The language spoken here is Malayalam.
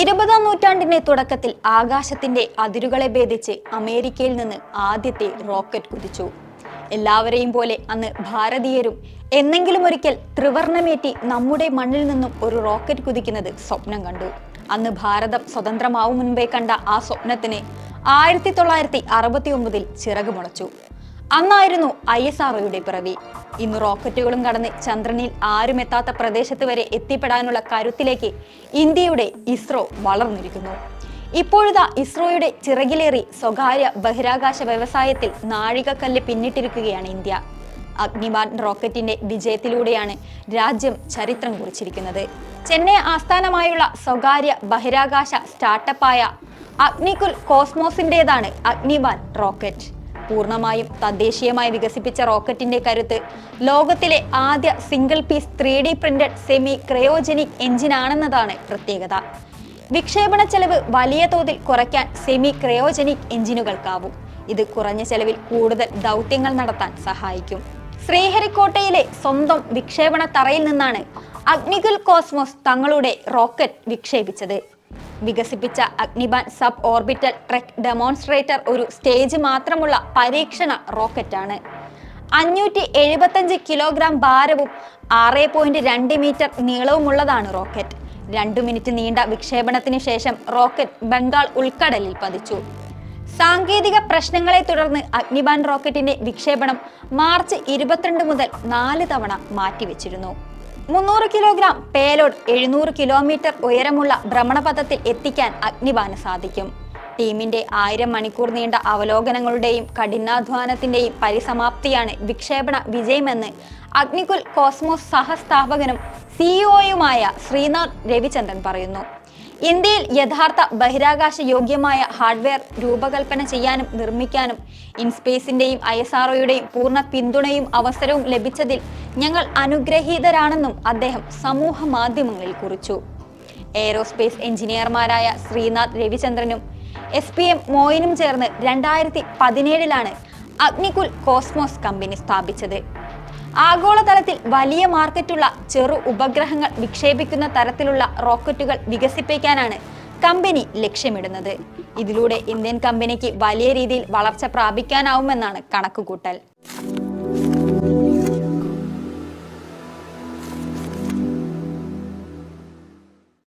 ഇരുപതാം നൂറ്റാണ്ടിന്റെ തുടക്കത്തിൽ ആകാശത്തിന്റെ അതിരുകളെ ഭേദിച്ച് അമേരിക്കയിൽ നിന്ന് ആദ്യത്തെ റോക്കറ്റ് കുതിച്ചു. എല്ലാവരെയും പോലെ അന്ന് ഭാരതീയരും എന്നെങ്കിലും ഒരിക്കൽ ത്രിവർണമേറ്റി നമ്മുടെ മണ്ണിൽ നിന്നും ഒരു റോക്കറ്റ് കുതിക്കുന്നത് സ്വപ്നം കണ്ടു. അന്ന് ഭാരതം സ്വതന്ത്രമാവും മുൻപേ കണ്ട ആ സ്വപ്നത്തിന് ആയിരത്തി തൊള്ളായിരത്തി അറുപത്തി ഒമ്പതിൽ ചിറക് മുളച്ചു. അന്നായിരുന്നു ഐ എസ് ആർഒയുടെ പിറവി. ഇന്ന് റോക്കറ്റുകളും കടന്ന് ചന്ദ്രനിൽ ആരും എത്താത്ത പ്രദേശത്ത് വരെ എത്തിപ്പെടാനുള്ള കരുത്തിലേക്ക് ഇന്ത്യയുടെ ഇസ്രോ വളർന്നിരിക്കുന്നു. ഇപ്പോഴിതാ ഇസ്രോയുടെ ചിറകിലേറി സ്വകാര്യ ബഹിരാകാശ വ്യവസായത്തിൽ നാഴികക്കല്ല് പിന്നിട്ടിരിക്കുകയാണ് ഇന്ത്യ. അഗ്നിവാൻ റോക്കറ്റിന്റെ വിജയത്തിലൂടെയാണ് രാജ്യം ചരിത്രം കുറിച്ചിരിക്കുന്നത്. ചെന്നൈ ആസ്ഥാനമായുള്ള സ്വകാര്യ ബഹിരാകാശ സ്റ്റാർട്ടപ്പായ അഗ്നികുൽ കോസ്മോസിന്റെതാണ് അഗ്നിവാൻ റോക്കറ്റ്. പൂർണമായും തദ്ദേശീയമായി വികസിപ്പിച്ച റോക്കറ്റിന്റെ കരുത്ത്. ലോകത്തിലെ ആദ്യ single piece three D printed semi cryogenic എഞ്ചിനാണെന്നതാണ് പ്രത്യേകത. വിക്ഷേപണ ചെലവ് വലിയ തോതിൽ കുറയ്ക്കാൻ സെമി ക്രയോജനിക് എഞ്ചിനുകൾക്കാവും ഇത് കുറഞ്ഞ ചെലവിൽ കൂടുതൽ ദൗത്യങ്ങൾ നടത്താൻ സഹായിക്കും. ശ്രീഹരിക്കോട്ടയിലെ സ്വന്തം വിക്ഷേപണ തറയിൽ നിന്നാണ് അഗ്നികുൽ കോസ്മോസ് തങ്ങളുടെ റോക്കറ്റ് വിക്ഷേപിച്ചത്. വികസിപ്പിച്ച അഗ്നിബാൻ സബ് ഓർബിറ്റൽ ട്രെക്ക് ഡെമോൺസ്ട്രേറ്റർ ഒരു സ്റ്റേജ് മാത്രമുള്ള പരീക്ഷണ റോക്കറ്റാണ്. അഞ്ഞൂറ്റി എഴുപത്തഞ്ച് കിലോഗ്രാം ഭാരവും ആറ് പോയിന്റ് രണ്ട് മീറ്റർ നീളവുമുള്ളതാണ് റോക്കറ്റ്. രണ്ടു മിനിറ്റ് നീണ്ട വിക്ഷേപണത്തിന് ശേഷം റോക്കറ്റ് ബംഗാൾ ഉൾക്കടലിൽ പതിച്ചു. സാങ്കേതിക പ്രശ്നങ്ങളെ തുടർന്ന് അഗ്നിബാൻ റോക്കറ്റിന്റെ വിക്ഷേപണം മാർച്ച് ഇരുപത്തിരണ്ട് മുതൽ നാല് തവണ മാറ്റിവെച്ചിരുന്നു. മുന്നൂറ് കിലോഗ്രാം പേലോഡ് എഴുന്നൂറ് കിലോമീറ്റർ ഉയരമുള്ള ഭ്രമണപഥത്തിൽ എത്തിക്കാൻ അഗ്നിബാന് സാധിക്കും. ടീമിന്റെ ആയിരം മണിക്കൂർ നീണ്ട അവലോകനങ്ങളുടെയും കഠിനാധ്വാനത്തിന്റെയും പരിസമാപ്തിയാണ് വിക്ഷേപണ വിജയമെന്ന് അഗ്നികുൽ കോസ്മോസ് സഹസ്ഥാപകനും സിഇഒയുമായ ശ്രീനാഥ് രവിചന്ദ്രൻ പറയുന്നു. ഇന്ത്യയിൽ യഥാർത്ഥ ബഹിരാകാശ യോഗ്യമായ ഹാർഡ്വെയർ രൂപകൽപ്പന ചെയ്യാനും നിർമ്മിക്കാനും ഇൻസ്പേസിന്റെയും ഐ എസ് ആർഒയുടെയും പൂർണ പിന്തുണയും അവസരവും ലഭിച്ചതിൽ ഞങ്ങൾ അനുഗ്രഹീതരാണെന്നും അദ്ദേഹം സമൂഹ മാധ്യമങ്ങളിൽ കുറിച്ചു. എയ്റോസ്പേസ് എഞ്ചിനീയർമാരായ ശ്രീനാഥ് രവിചന്ദ്രനും എസ് പി എം മോയിനും ചേർന്ന് രണ്ടായിരത്തി പതിനേഴിലാണ് അഗ്നികുൽ കോസ്മോസ് കമ്പനി സ്ഥാപിച്ചത്. ആഗോളതലത്തിൽ വലിയ മാർക്കറ്റുള്ള ചെറു ഉപഗ്രഹങ്ങൾ വിക്ഷേപിക്കുന്ന തരത്തിലുള്ള റോക്കറ്റുകൾ വികസിപ്പിക്കാനാണ് കമ്പനി ലക്ഷ്യമിടുന്നത്. ഇതിലൂടെ ഇന്ത്യൻ കമ്പനിക്ക് വലിയ രീതിയിൽ വളർച്ച പ്രാപിക്കാനാവുമെന്നാണ് കണക്കുകൂട്ടൽ.